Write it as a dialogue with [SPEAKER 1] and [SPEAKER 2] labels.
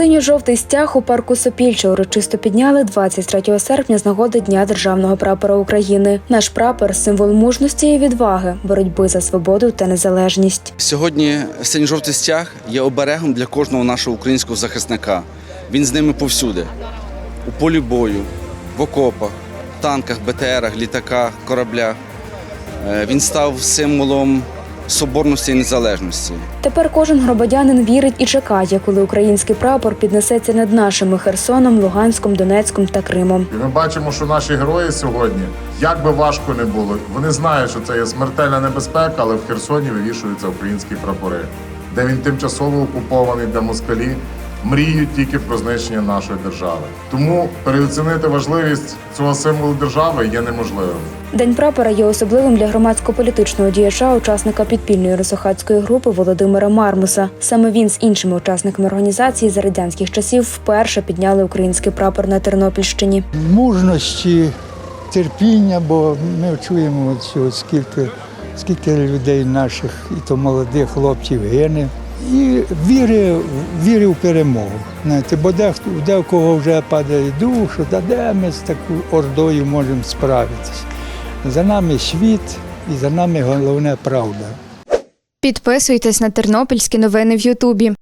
[SPEAKER 1] Синьо-жовтий стяг у парку Сопільче урочисто підняли 23 серпня з нагоди Дня державного прапора України. Наш прапор символ мужності і відваги, боротьби за свободу та незалежність.
[SPEAKER 2] Сьогодні синьо-жовтий стяг є оберегом для кожного нашого українського захисника. Він з ними повсюди: у полі бою, в окопах, танках, БТРах, літаках, кораблях. Е, Він став символом соборності і незалежності.
[SPEAKER 1] Тепер кожен громадянин вірить і чекає, коли український прапор піднесеться над нашими Херсоном, Луганськом, Донецьком та Кримом.
[SPEAKER 3] І ми бачимо, що наші герої сьогодні, як би важко не було, вони знають, що це є смертельна небезпека, але в Херсоні вивішуються українські прапори, де він тимчасово окупований, де москалі мріють тільки про знищення нашої держави. Тому переоцінити важливість цього символу держави є неможливим.
[SPEAKER 1] День прапора є особливим для громадсько-політичного діяча, учасника підпільної русохатської групи Володимира Мармуса. Саме він з іншими учасниками організації за радянських часів вперше підняли український прапор на Тернопільщині.
[SPEAKER 4] мужності, терпіння, бо ми чуємо цього, скільки, скільки людей наших, і то молодих хлопців гине. І віри, віри в перемогу. Знаєте, бо дехто, у кого вже падає дух, що де ми з такою ордою можемо справитися. За нами світ і за нами головне правда.
[SPEAKER 5] Підписуйтесь на тернопільські новини в Ютубі.